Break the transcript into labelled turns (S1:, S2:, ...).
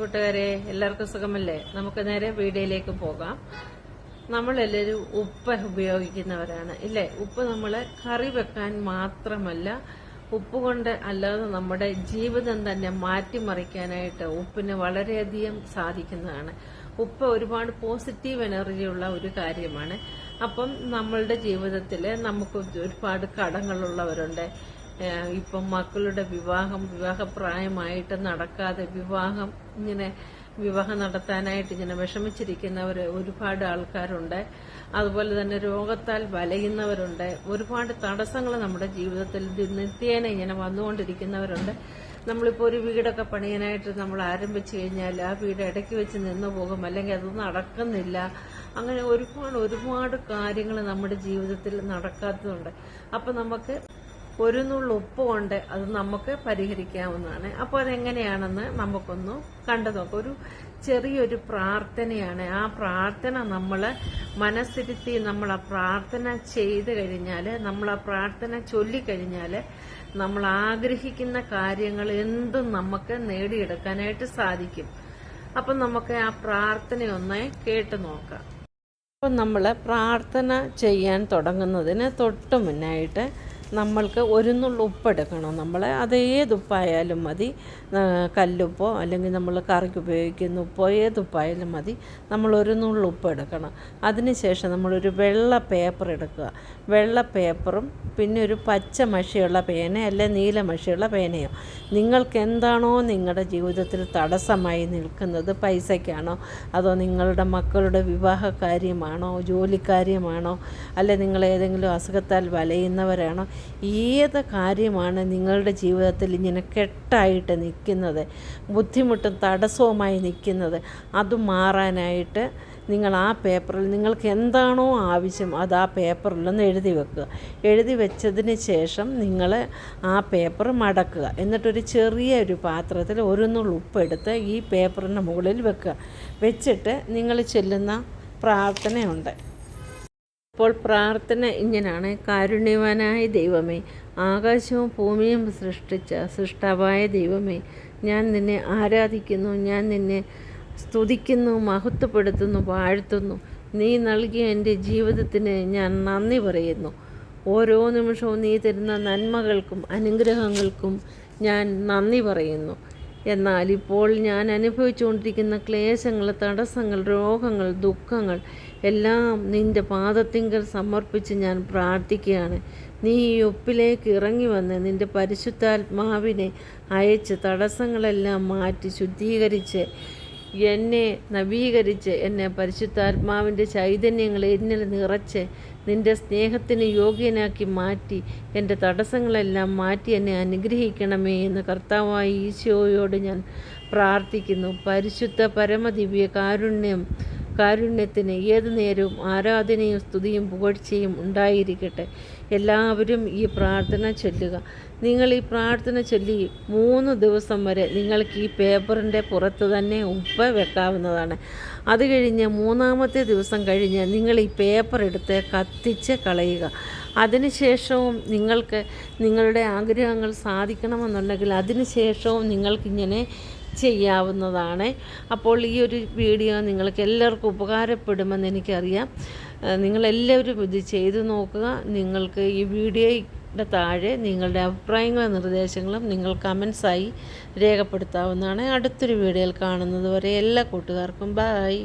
S1: കൂട്ടുകാരെ എല്ലാവർക്കും സുഖമല്ലേ? നമുക്ക് നേരെ വീഡിയോയിലേക്ക് പോകാം. നമ്മളെല്ലാവരും ഉപ്പ് ഉപയോഗിക്കുന്നവരാണ് ഇല്ലേ? ഉപ്പ് നമ്മൾ കറി വെക്കാൻ മാത്രമല്ല ഉപ്പ് കൊണ്ട് അല്ലാതെ നമ്മുടെ ജീവിതം തന്നെ മാറ്റിമറിക്കാനായിട്ട് ഉപ്പിന് വളരെയധികം സാധിക്കുന്നതാണ്. ഉപ്പ് ഒരുപാട് പോസിറ്റീവ് എനർജി ഉള്ള ഒരു കാര്യമാണ്. അപ്പം നമ്മളുടെ ജീവിതത്തിൽ നമുക്ക് ഒരുപാട് കടങ്ങളുള്ളവരുണ്ട്. ഇപ്പം മക്കളുടെ വിവാഹം വിവാഹപ്രായമായിട്ട് നടക്കാതെ വിവാഹം ഇങ്ങനെ വിവാഹം നടത്താനായിട്ട് ഇങ്ങനെ വിഷമിച്ചിരിക്കുന്നവർ ഒരുപാട് ആൾക്കാരുണ്ട്. അതുപോലെ തന്നെ രോഗത്താൽ വലയുന്നവരുണ്ട്. ഒരുപാട് തടസ്സങ്ങൾ നമ്മുടെ ജീവിതത്തിൽ നിത്യേന ഇങ്ങനെ വന്നുകൊണ്ടിരിക്കുന്നവരുണ്ട്. നമ്മളിപ്പോൾ ഒരു വീടൊക്കെ പണിയാനായിട്ട് നമ്മൾ ആരംഭിച്ചു കഴിഞ്ഞാൽ ആ വീട് ഇടയ്ക്ക് വെച്ച് നിന്നു പോകും അല്ലെങ്കിൽ അത് നടക്കുന്നില്ല. അങ്ങനെ ഒരുപാട് ഒരുപാട് കാര്യങ്ങൾ നമ്മുടെ ജീവിതത്തിൽ നടക്കാത്തതുണ്ട്. അപ്പം നമുക്ക് ഒരു നുള്ളു ഉപ്പ് കൊണ്ട് അത് നമുക്ക് പരിഹരിക്കാവുന്നതാണ്. അപ്പോൾ അതെങ്ങനെയാണെന്ന് നമുക്കൊന്ന് കണ്ടു നോക്കാം. ഒരു ചെറിയൊരു പ്രാർത്ഥനയാണ്. ആ പ്രാർത്ഥന നമ്മൾ മനസ്സിരുത്തി നമ്മൾ ആ പ്രാർത്ഥന ചെയ്ത് കഴിഞ്ഞാൽ നമ്മൾ ആ പ്രാർത്ഥന ചൊല്ലിക്കഴിഞ്ഞാൽ നമ്മൾ ആഗ്രഹിക്കുന്ന കാര്യങ്ങൾ എന്തും നമുക്ക് നേടിയെടുക്കാനായിട്ട് സാധിക്കും. അപ്പം നമുക്ക് ആ പ്രാർത്ഥനയൊന്ന് കേട്ട് നോക്കാം. അപ്പം നമ്മൾ പ്രാർത്ഥന ചെയ്യാൻ തുടങ്ങുന്നതിന് തൊട്ട് മുന്നായിട്ട് നമ്മൾക്ക് ഒരു ഉപ്പെടുക്കണം. നമ്മൾ അത് ഏതുപ്പായാലും മതി. കല്ലുപ്പോ അല്ലെങ്കിൽ നമ്മൾ കറിക്ക് ഉപയോഗിക്കുന്ന ഉപ്പോ ഏതുപ്പായാലും മതി. നമ്മൾ ഒരു നുള്ളു ഉപ്പ് എടുക്കണം അതിനുശേഷം നമ്മളൊരു വെള്ള പേപ്പർ എടുക്കുക. വെള്ള പേപ്പറും പിന്നെ ഒരു പച്ച മഷിയുള്ള പേന അല്ലെ നീല മഷിയുള്ള പേനയോ. നിങ്ങൾക്ക് എന്താണോ നിങ്ങളുടെ ജീവിതത്തിൽ തടസ്സമായി നിൽക്കുന്നത് പൈസയ്ക്കാണോ? അതോ നിങ്ങളുടെ മക്കളുടെ വിവാഹ കാര്യമാണോ ജോലിക്കാര്യമാണോ? അല്ലെ നിങ്ങൾ ഏതെങ്കിലും അസുഖത്താൽ വലയുന്നവരാണോ? ഏത് കാര്യമാണ് നിങ്ങളുടെ ജീവിതത്തിൽ ഇങ്ങനെ കെട്ടായിട്ട് നിൽക്കുന്നത്? ബുദ്ധിമുട്ടും തടസ്സവുമായി നിൽക്കുന്നത്? അത് മാറാനായിട്ട് നിങ്ങൾ ആ പേപ്പറിൽ നിങ്ങൾക്ക് എന്താണോ ആവശ്യം അത് ആ പേപ്പറിലൊന്ന് എഴുതി വെക്കുക. എഴുതി വെച്ചതിന് ശേഷം നിങ്ങൾ ആ പേപ്പർ മടക്കുക. എന്നിട്ടൊരു ചെറിയ ഒരു പാത്രത്തിൽ ഒരു ഉപ്പെടുത്ത് ഈ പേപ്പറിന്റെ മുകളിൽ വെക്കുക. വെച്ചിട്ട് നിങ്ങൾ ചെല്ലുന്ന പ്രാർത്ഥനയുണ്ട്. അപ്പോൾ പ്രാർത്ഥന ഇങ്ങനെയാണ് കാരുണ്യവാനായ ദൈവമേ ആകാശവും ഭൂമിയും സൃഷ്ടിച്ച സൃഷ്ടാവായ ദൈവമേ ഞാൻ നിന്നെ ആരാധിക്കുന്നു ഞാൻ നിന്നെ സ്തുതിക്കുന്നു മഹത്വപ്പെടുത്തുന്നു വാഴ്ത്തുന്നു. നീ നൽകിയ എന്റെ ജീവിതത്തിന് ഞാൻ നന്ദി പറയുന്നു. ഓരോ നിമിഷവും നീ തരുന്ന നന്മകൾക്കും അനുഗ്രഹങ്ങൾക്കും ഞാൻ നന്ദി പറയുന്നു. എന്നാൽ ഇപ്പോൾ ഞാൻ അനുഭവിച്ചുകൊണ്ടിരിക്കുന്ന ക്ലേശങ്ങൾ തടസ്സങ്ങൾ രോഗങ്ങൾ ദുഃഖങ്ങൾ എല്ലാം നിന്റെ പാദത്തിങ്കൽ സമർപ്പിച്ച് ഞാൻ പ്രാർത്ഥിക്കുകയാണ്. നീ ഈ ഒപ്പിലേക്ക് ഇറങ്ങി വന്ന് നിന്റെ പരിശുദ്ധാത്മാവിനെ അയച്ച് തടസ്സങ്ങളെല്ലാം മാറ്റി ശുദ്ധീകരിച്ച് എന്നെ നവീകരിച്ച് എന്നെ പരിശുദ്ധാത്മാവിന്റെ ചൈതന്യങ്ങൾ എന്നിൽ നിറച്ച് നിന്റെ സ്നേഹത്തിന് യോഗ്യനാക്കി മാറ്റി എന്റെ തടസ്സങ്ങളെല്ലാം മാറ്റി എന്നെ അനുഗ്രഹിക്കണമേ എന്ന് കർത്താവായ ഈശോയോട് ഞാൻ പ്രാർത്ഥിക്കുന്നു. പരിശുദ്ധ പരമദിവ്യ കാരുണ്യം കാരുണ്യത്തിന് ഏതു നേരവും ആരാധനയും സ്തുതിയും പുകഴ്ചയും ഉണ്ടായിരിക്കട്ടെ. എല്ലാവരും ഈ പ്രാർത്ഥന ചൊല്ലുക. നിങ്ങൾ ഈ പ്രാർത്ഥന ചൊല്ലി മൂന്ന് ദിവസം വരെ നിങ്ങൾക്ക് ഈ പേപ്പറിന്റെ പുറത്ത് തന്നെ ഉപ്പ് വെക്കാവുന്നതാണ്. അത് കഴിഞ്ഞ് മൂന്നാമത്തെ ദിവസം കഴിഞ്ഞ് നിങ്ങൾ ഈ പേപ്പർ എടുത്ത് കത്തിച്ച് കളയുക. അതിനുശേഷവും നിങ്ങൾക്ക് നിങ്ങളുടെ ആഗ്രഹങ്ങൾ സാധിക്കണമെന്നുണ്ടെങ്കിൽ അതിനുശേഷവും നിങ്ങൾക്കിങ്ങനെ ചെയ്യാവുന്നതാണ്. അപ്പോൾ ഈ ഒരു വീഡിയോ നിങ്ങൾക്ക് എല്ലാവർക്കും ഉപകാരപ്പെടുമെന്ന് എനിക്കറിയാം. നിങ്ങളെല്ലാവരും ഇത് ചെയ്തു നോക്കുക. നിങ്ങൾക്ക് ഈ വീഡിയോയുടെ താഴെ നിങ്ങളുടെ അഭിപ്രായങ്ങളും നിർദ്ദേശങ്ങളും നിങ്ങൾ കമൻസായി രേഖപ്പെടുത്താവുന്നതാണ്. അടുത്തൊരു വീഡിയോയിൽ കാണുന്നത് വരെ എല്ലാ കൂട്ടുകാർക്കും ബായ്